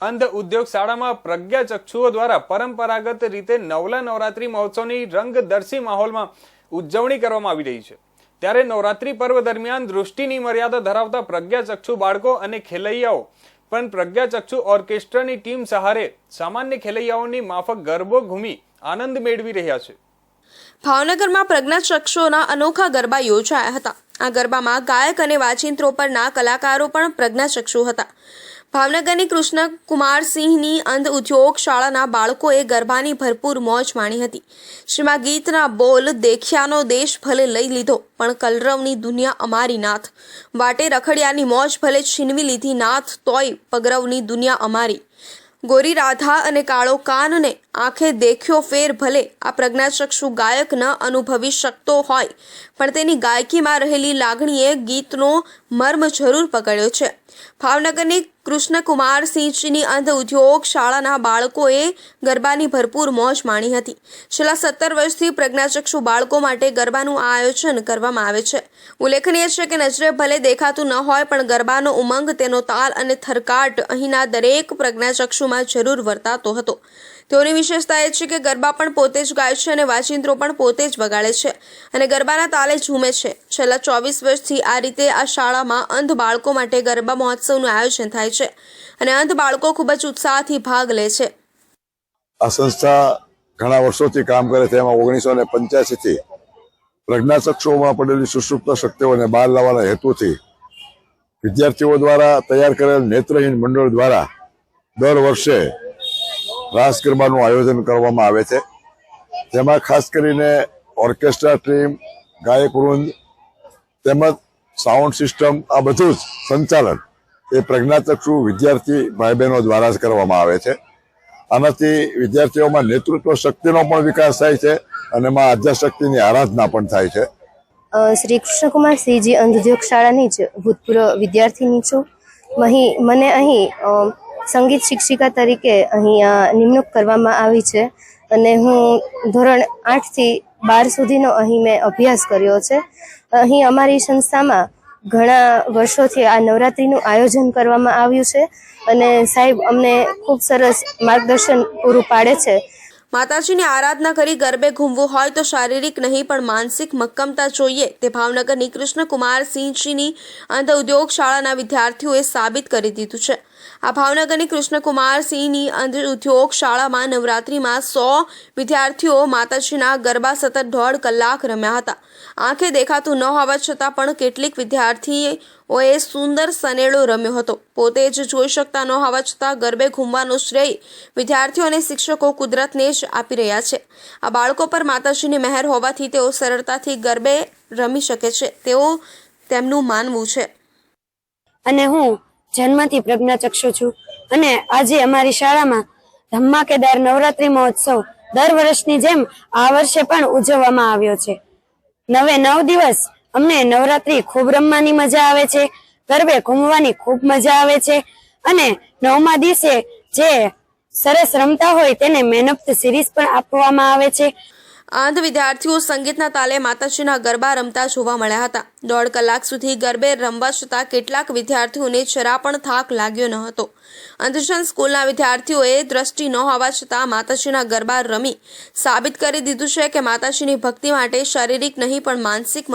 અંધ ઉદ્યોગ શાળામાં પ્રજ્ઞાચક્ષુઓ દ્વારા પરંપરાગત રીતે નવલા નવરાત્રી મહોત્સવની રંગદર્શી માહોલમાં ઉજવણી કરવામાં આવી રહી છે. ત્યારે નવરાત્રી પર્વ દરમિયાન દૃષ્ટિની મર્યાદા ધરાવતા પ્રજ્ઞાચક્ષુ બાળકો અને ખેલૈયાઓ પણ પ્રજ્ઞાચક્ષુ ઓર્કેસ્ટ્રાની ટીમ સહારે સામાન્ય ખેલૈયાઓની માફક ગરબો ઘૂમી આનંદ મેળવી રહ્યા છે. ભાવનગરમાં પ્રજ્ઞાચક્ષુઓના અનોખા ગરબા યોજાયા હતા. આ ગરબામાં ગાયક અને વાચિંત્રો પરના કલાકારો પણ પ્રજ્ઞાચક્ષુ હતા. ભાવનગરની કૃષ્ણ કુમારસિંહની અંધ ઉદ્યોગ શાળાના બાળકોએ ગરબાની ભરપૂર મોજ માણી હતી. શ્રીમાં ગીતના બોલ, દેખ્યાનો દેશ ભલે લઈ લીધો, પણ કલરવની દુનિયા અમારી નાથ. વાટે રખડિયાની મોજ ભલે છીનવી લીધી નાથ, તોય પગરવની દુનિયા અમારી. ગોરી રાધા અને કાળો કાનને આંખે દેખ્યો ફેર, ભલે આ પ્રજ્ઞાચક્ષુ ગાયક ન અનુભવી શકતો હોય, પણ તેની ગાયકીમાં રહેલી લાગણીએ ગીતનો મર્મ જરૂર પકડ્યો છે. ભાવનગરની કૃષ્ણકુમાર સિંહજીની અંધ ઉદ્યોગ શાળાના બાળકોએ ગરબાની ભરપૂર મોજ માણી હતી. છેલ્લા સત્તર વર્ષથી પ્રજ્ઞાચક્ષુ બાળકો માટે ગરબાનું આયોજન કરવામાં આવે છે. ઉલ્લેખનીય છે કે નજરે ભલે દેખાતું ન હોય, પણ ગરબાનો ઉમંગ તેનો તાલ અને થરકાટ અહીંના દરેક પ્રજ્ઞાચક્ષુમાં જરૂર વર્તાતો હતો. તેઓની વિશેષતા એ છે કે ગરબા પણ પોતે જ ગાય છે અને વાજિંત્રો પણ પોતે જ વગાડે છે અને ગરબાના તાલે ઝૂમે છે. છેલ્લા ચોવીસ વર્ષથી આ રીતે આ શાળામાં અંધ બાળકો માટે ગરબા મહોત્સવનું આયોજન થાય છે અને અંધ બાળકો ખૂબ જ ઉત્સાહથી ભાગ લે છે. આ સંસ્થા ઘણા વર્ષોથી કામ કરે છે. એમાં ઓગણીસો ને પંચ્યાસીથી પ્રજ્ઞાચક્ષુઓમાં પડેલી સુષુપ્ત શક્તિઓને બહાર લાવવાના હેતુથી વિદ્યાર્થીઓ દ્વારા તૈયાર કરેલ નેત્રહીન મંડળ દ્વારા દર વર્ષે રાસ ગરબાનું આયોજન કરવામાં આવે છે. જેમાં ખાસ કરીને ઓર્કેસ્ટ્રા ટીમ, ગાયક વૃંદ તેમજ સાઉન્ડ સિસ્ટમ, આ બધું જ સંચાલન એ પ્રજ્ઞાચક્ષુ વિદ્યાર્થી ભાઈ બહેનો દ્વારા જ કરવામાં આવે છે. આનાથી વિદ્યાર્થીઓમાં નેતૃત્વ શક્તિનો પણ વિકાસ થાય છે અને એમાં આદ્યાશક્તિની આરાધના પણ થાય છે. શ્રી કૃષ્ણકુમાર સિંહજી અંધોદ્યોગ શાળાની જ ભૂતપૂર્વ વિદ્યાર્થીની છું. મને અહીં સંગીત શિક્ષિકા તરીકે અહીંયા નિમણૂક કરવામાં આવી છે. અને હું ધોરણ આઠથી બાર સુધીનો અહીં મેં અભ્યાસ કર્યો છે. અહીં અમારી સંસ્થામાં ઘણા વર્ષોથી આ નવરાત્રિનું આયોજન કરવામાં આવ્યું છે. અને સાહેબ, અમને ખૂબ સરસ માર્ગદર્શન પૂરું પાડે છે. માતાજીની આરાધના કરી ગરબે ઘૂમવું હોય તો શારીરિક નહીં, પણ માનસિક મક્કમતા જોઈએ તે ભાવનગરની કૃષ્ણકુમાર સિંહજીની અંધ ઉદ્યોગ શાળાના વિદ્યાર્થીઓએ સાબિત કરી દીધું છે. આ ભાવનગરની કૃષ્ણકુમાર સિંહની અંધ ઉદ્યોગ શાળામાં નવરાત્રિમાં સો વિદ્યાર્થીઓ માતાજીના ગરબા સતત દોઢ કલાક રમ્યા હતા. આંખે દેખાતું ન હોવા છતાં પણ કેટલીક વિદ્યાર્થીઓએ સુંદર સનેડો રમ્યો હતો. પોતે જ જોઈ શકતા ન હોવા છતાં ગરબે ઘૂમવાનો શ્રેય વિદ્યાર્થીઓ અને શિક્ષકો કુદરતને જ આપી રહ્યા છે. આ બાળકો પર માતાજીની મહેર હોવાથી તેઓ સરળતાથી ગરબે રમી શકે છે. તેવું તેમનું માનવું છે. અને હું જન્મથી પ્રજ્ઞા ચક્ષુ છું. અને આજે અમારી શાળામાં ધમાકેદાર નવરાત્રી મહોત્સવ દર વર્ષની જેમ આ વર્ષે પણ ઉજવવામાં આવ્યો છે. નવે નવ દિવસ અમને નવરાત્રી ખૂબ રમવાની મજા આવે છે, ગરબે ઘૂમવાની ખૂબ મજા આવે છે અને નવમા દિવસે જે સરસ રમતા હોય તેને મેન ઓફ ધ સિરીઝ પણ આપવામાં આવે છે. અંધ વિદ્યાર્થીઓ સંગીતના તાલે માતાજીના ગરબા રમતા જોવા મળ્યા હતા. દોઢ કલાક સુધી ગરબે રમવા છતાં કેટલાક વિદ્યાર્થીઓને જરા પણ થાક લાગ્યો ન હતો. અંધજન સ્કૂલના વિદ્યાર્થીઓએ દ્રષ્ટિ ન હોવા છતાં માતાજીના ગરબા રમી સાબિત કરી દીધું છે કે માતાજીની ભક્તિ માટે શારીરિક નહીં પણ માનસિક